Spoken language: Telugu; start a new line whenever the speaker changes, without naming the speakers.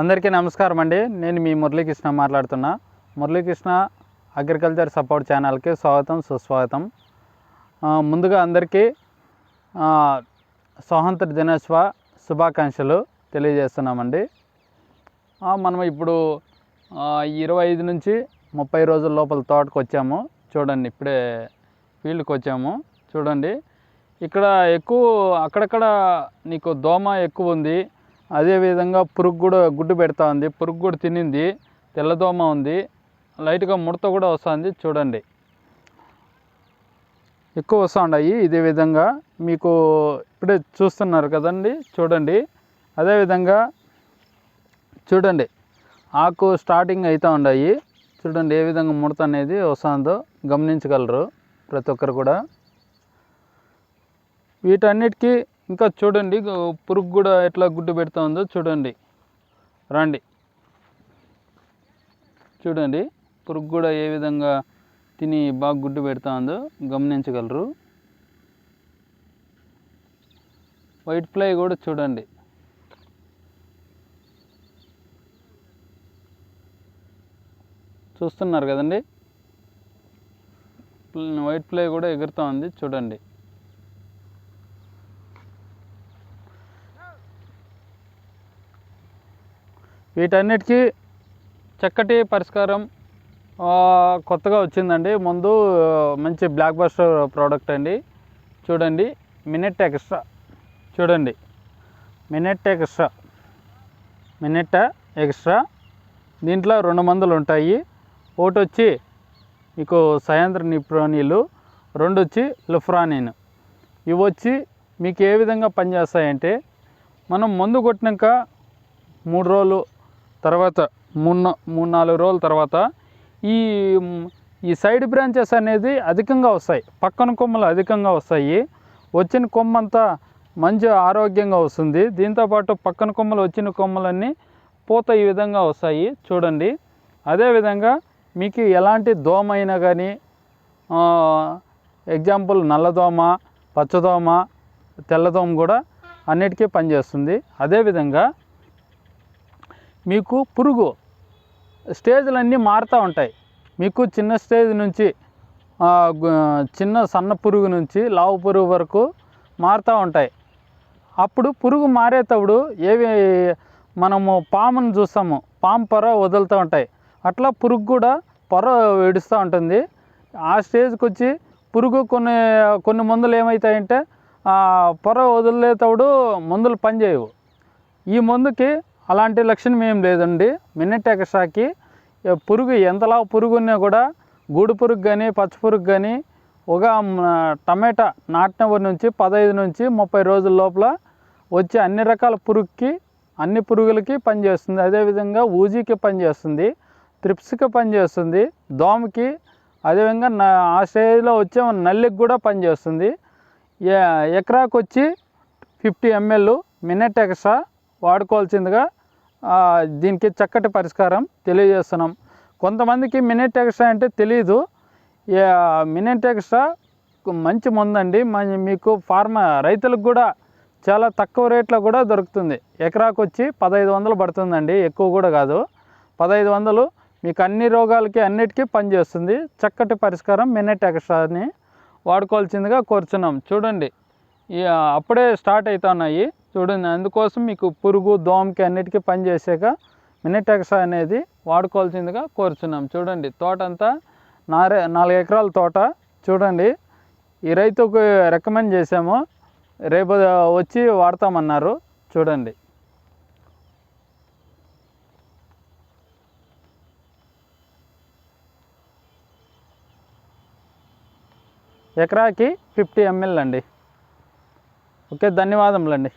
అందరికీ నమస్కారం అండి. నేను మీ మురళీకృష్ణ మాట్లాడుతున్నా. మురళీకృష్ణ అగ్రికల్చర్ సపోర్ట్ ఛానల్కి స్వాగతం సుస్వాగతం. ముందుగా అందరికీ స్వాతంత్ర దినోత్సవ శుభాకాంక్షలు తెలియజేస్తున్నామండి. మనం ఇప్పుడు ఇరవై ఐదు నుంచి ముప్పై రోజుల లోపల తోటకు వచ్చాము. చూడండి ఇప్పుడే ఫీల్డ్కి వచ్చాము. చూడండి ఇక్కడ ఎక్కువ అక్కడక్కడ నీకు దోమ ఎక్కువ ఉంది. అదేవిధంగా పురుగు కూడా గుడ్డు పెడతా ఉంది. పురుగు కూడా తినింది. తెల్లదోమ ఉంది. లైట్గా ముడత కూడా వస్తుంది. చూడండి. ఎక్కువ వస్తున్నాయి ఇదే విధంగా మీకు ఇప్పుడే చూస్తున్నారు కదండి. చూడండి. అదేవిధంగా చూడండి. ఆకు స్టార్టింగ్ అవుతూ ఉన్నాయి చూడండి ఏ విధంగా ముడత అనేది వస్తుందో గమనించగలరు ప్రతి ఒక్కరు కూడా. వీటన్నిటికీ ఇంకా చూడండి పురుగు కూడా ఎట్లా గుడ్డు పెడతా ఉందో చూడండి. రండి. చూడండి పురుగు కూడా ఏ విధంగా తిని బాగా గుడ్డు పెడతా ఉందో గమనించగలరు. వైట్ ఫ్లై కూడా చూడండి. చూస్తున్నారు కదండి? వైట్ ఫ్లై కూడా ఎగురుతూ ఉంది చూడండి. వీటన్నిటికీ చక్కటి పరిష్కారం కొత్తగా వచ్చిందండి. ముందు మంచి బ్లాక్ బస్టర్ ప్రోడక్ట్ అండి. చూడండి మినెట్ ఎక్స్ట్రా. చూడండి మినెట్ ఎక్స్ట్రా. Minute extra. దీంట్లో రెండు మందులు ఉంటాయి. ఒకటి వచ్చి మీకు సాయంత్రం నిప్రోనీలు రెండు వచ్చి లుఫ్రానిన్. ఇవి వచ్చి మీకు ఏ విధంగా పనిచేస్తాయంటే మనం మందు కొట్టినాక మూడు రోజులు తర్వాత మూడు మూడు నాలుగు రోజుల తర్వాత ఈ ఈ సైడ్ బ్రాంచెస్ అనేది అధికంగా వస్తాయి. పక్కన కొమ్మలు అధికంగా వస్తాయి. వచ్చిన కొమ్మంతా మంచి ఆరోగ్యంగా వస్తుంది. దీంతోపాటు పక్కన కొమ్మలు వచ్చిన కొమ్మలన్నీ పూత ఈ విధంగా వస్తాయి. చూడండి. అదేవిధంగా మీకు ఎలాంటి దోమ అయినా కానీ ఎగ్జాంపుల్ నల్లదోమ పచ్చదోమ తెల్లదోమ కూడా అన్నిటికీ పనిచేస్తుంది. అదేవిధంగా మీకు పురుగు స్టేజ్లన్నీ మారుతూ ఉంటాయి. మీకు చిన్న స్టేజ్ నుంచి చిన్న సన్న పురుగు నుంచి లావు పురుగు వరకు మారుతూ ఉంటాయి. అప్పుడు పురుగు మారేటప్పుడు ఏవి మనము పామును చూస్తాము. పాము పొర వదులుతూ ఉంటాయి. అట్లా పురుగు కూడా పొర విడుస్తూ ఉంటుంది. ఆ స్టేజ్కి వచ్చి పురుగు కొన్ని కొన్ని మందులు ఏమవుతాయంటే పొర వదిలేటప్పుడు మందులు పనిచేయవు. ఈ మందుకి అలాంటి లక్షణం ఏం లేదండి. మిన్నెట్ ఎక్స్ట్రాకి పురుగు ఎంతలా పురుగు ఉన్నా కూడా గూడు పురుగు కానీ పచ్చ పురుగు కానీ ఒక టమాటా నాటినప్పటి నుంచి పదహైదు నుంచి ముప్పై రోజుల లోపల వచ్చే అన్ని రకాల పురుగుకి అన్ని పురుగులకి పనిచేస్తుంది అదేవిధంగా ఊజీకి పనిచేస్తుంది త్రిప్స్కి పనిచేస్తుంది దోమకి అదేవిధంగా నా ఆ స్టేజ్లో వచ్చే నల్లికి కూడా పనిచేస్తుంది ఎకరాకు వచ్చి ఫిఫ్టీ ఎంఎల్ మినెట్ ఎక్సా వాడుకోవాల్సిందిగా దీనికి చక్కటి పరిష్కారం తెలియజేస్తున్నాం. కొంతమందికి మినెట్ ఎక్స్ట్రా అంటే తెలియదు మినెట్ ఎక్స్ట్రా మంచి మందండి. మీకు ఫార్మా రైతులకు కూడా చాలా తక్కువ రేట్లో కూడా దొరుకుతుంది. ఎకరాకు వచ్చి పదహైదు వందలు పడుతుందండి. ఎక్కువ కూడా కాదు. పదహైదు వందలు మీకు అన్ని రోగాలకి అన్నిటికీ పనిచేస్తుంది చక్కటి పరిష్కారం మినెట్ ఎక్స్ట్రాని వాడుకోవాల్సిందిగా కోరుచున్నాం. చూడండి. అప్పుడే స్టార్ట్ అవుతున్నాయి. చూడండి అందుకోసం మీకు పురుగు దోమకి అన్నిటికీ పనిచేసాక మినిట్ అనేది వాడుకోవాల్సిందిగా కోరుచున్నాం. చూడండి తోట అంతా నారే నాలుగు ఎకరాల తోట. చూడండి ఈ రైతుకు రికమెండ్ చేసాము రేపు వచ్చి వాడతామన్నారు. చూడండి. ఎకరాకి ఫిఫ్టీ ఎంఎల్ అండి. ఓకే ధన్యవాదములండి.